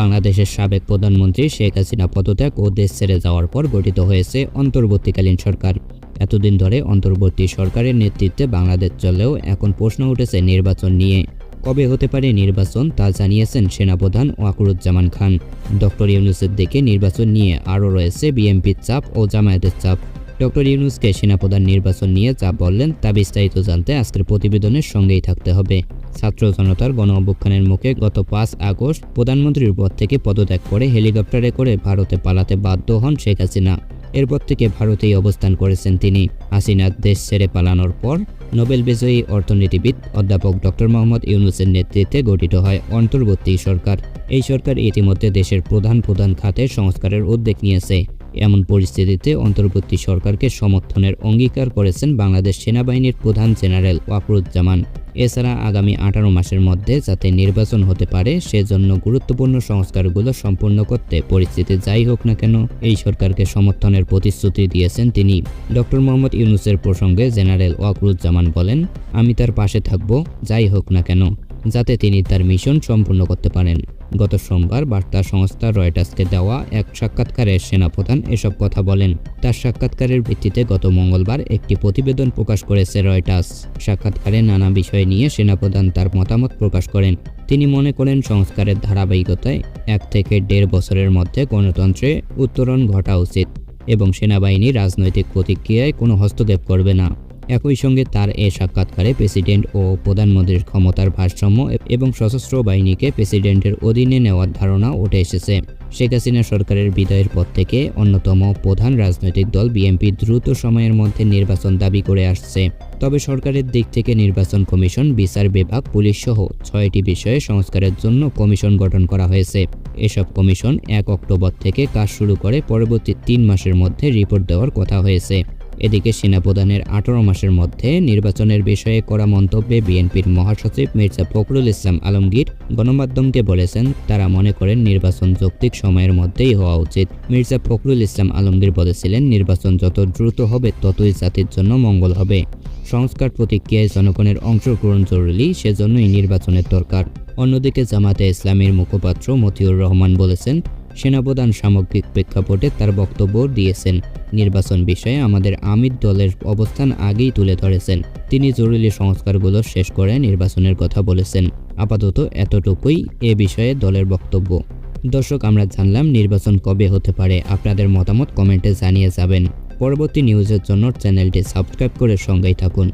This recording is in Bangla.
বাংলাদেশের সাবেক প্রধানমন্ত্রী শেখ হাসিনা পদত্যাগ ও দেশ ছেড়ে যাওয়ার পর গঠিত হয়েছে অন্তর্বর্তীকালীন সরকার। এতদিন ধরে অন্তর্বর্তী সরকারের নেতৃত্বে বাংলাদেশ চলেও এখন প্রশ্ন উঠেছে নির্বাচন নিয়ে। কবে হতে পারে নির্বাচন তা জানিয়েছেন সেনাপ্রধান ওয়াকুরুজ্জামান খান। ডক্টর ইউনুসের দিকে নির্বাচন নিয়ে আরও রয়েছে বিএনপির চাপ ও জামায়াতের চাপ। ডক্টর ইউনুসকে সেনাপ্রধান নির্বাচন নিয়ে যা বললেন তা বিস্তারিত জানতে আজকের প্রতিবেদনের সঙ্গেই থাকতে হবে। ছাত্র জনতার গণ অভ্যুত্থানের মুখে গত পাঁচ আগস্ট প্রধানমন্ত্রীর পদ থেকে পদত্যাগ করে হেলিকপ্টারে করে ভারতে পালাতে বাধ্য হন শেখ হাসিনা। এরপর থেকে ভারতেই অবস্থান করেছেন তিনি। হাসিনা দেশ ছেড়ে পালানোর পর নোবেল বিজয়ী অর্থনীতিবিদ অধ্যাপক ডক্টর মোহাম্মদ ইউনুসের নেতৃত্বে গঠিত হয় অন্তর্বর্তী সরকার। এই সরকার ইতিমধ্যে দেশের প্রধান প্রধান খাতের সংস্কারের উদ্যোগ নিয়েছে। এমন পরিস্থিতিতে অন্তর্বর্তী সরকারকে সমর্থনের অঙ্গীকার করেছেন বাংলাদেশ সেনাবাহিনীর প্রধান জেনারেল ওয়াকরুজ্জামান। এছাড়া আগামী আঠারো মাসের মধ্যে যাতে নির্বাচন হতে পারে, সেজন্য গুরুত্বপূর্ণ সংস্কারগুলো সম্পূর্ণ করতে পরিস্থিতি যাই হোক না কেন, এই সরকারকে সমর্থনের প্রতিশ্রুতি দিয়েছেন তিনি। ডক্টর মোহাম্মদ ইউনুসের প্রসঙ্গে জেনারেল ওয়াকরুজ্জামান বলেন, আমি তার পাশে থাকব, যাই হোক না কেন, যাতে তিনি তার মিশন সম্পূর্ণ করতে পারেন। গত সোমবার বার্তা সংস্থা রয়টার্সকে দেওয়া এক সাক্ষাৎকারে সেনাপ্রধান এসব কথা বলেন। তার সাক্ষাৎকারের ভিত্তিতে গত মঙ্গলবার একটি প্রতিবেদন প্রকাশ করেছে রয়টার্স। সাক্ষাৎকারে নানা বিষয় নিয়ে সেনাপ্রধান তার মতামত প্রকাশ করেন। তিনি মনে করেন, সংস্কারের ধারাবাহিকতায় এক থেকে দেড় বছরের মধ্যে গণতন্ত্রে উত্তরণ ঘটা উচিত এবং সেনাবাহিনী রাজনৈতিক প্রতিক্রিয়ায় কোনো হস্তক্ষেপ করবে না। একই সঙ্গে তার এ সাক্ষাৎকারে প্রেসিডেন্ট ও প্রধানমন্ত্রীর ক্ষমতার ভারসাম্য এবং সশস্ত্র বাহিনীকে প্রেসিডেন্টের অধীনে নেওয়ার ধারণা উঠে এসেছে। শেখ হাসিনা সরকারের বিদায়ের পর থেকে অন্যতম প্রধান রাজনৈতিক দল বিএনপি দ্রুত সময়ের মধ্যে নির্বাচন দাবি করে আসছে। তবে সরকারের দিক থেকে নির্বাচন কমিশন, বিচার বিভাগ, পুলিশ সহ ছয়টি বিষয়ে সংস্কারের জন্য কমিশন গঠন করা হয়েছে। এসব কমিশন এক অক্টোবর থেকে কাজ শুরু করে পরবর্তী তিন মাসের মধ্যে রিপোর্ট দেওয়ার কথা হয়েছে। এদিকে সেনাপ্রধানের আঠারো মাসের মধ্যে নির্বাচনের বিষয়ে করা মন্তব্যে বিএনপির মহাসচিব মির্জা ফখরুল ইসলাম আলমগীর গণমাধ্যমকে বলেছেন, তারা মনে করেন নির্বাচন যৌক্তিক সময়ের মধ্যেই হওয়া উচিত। মির্জা ফখরুল ইসলাম আলমগীর বলেছিলেন, নির্বাচন যত দ্রুত হবে, ততই জাতির জন্য মঙ্গল হবে। সংস্কার প্রতিক্রিয়ায় জনগণের অংশগ্রহণ জরুরি, সেজন্যই নির্বাচনের দরকার। অন্যদিকে জামাতে ইসলামীর মুখপাত্র মতিউর রহমান বলেছেন সেনাপ্রধান সামগ্রিক প্রেক্ষাপটে তার বক্তব্য দিয়েছেন। নির্বাচন বিষয়ে আমাদের আমির দলের অবস্থান আগেই তুলে ধরেছেন। তিনি জরুরি সংস্কারগুলো শেষ করে নির্বাচনের কথা বলেছেন। আপাতত এতটুকুই এ বিষয়ে দলের বক্তব্য। দর্শক, আমরা জানলাম নির্বাচন কবে হতে পারে। আপনাদের মতামত কমেন্টে জানিয়ে যাবেন। পরবর্তী নিউজের জন্য চ্যানেলটি সাবস্ক্রাইব করে সঙ্গেই থাকুন।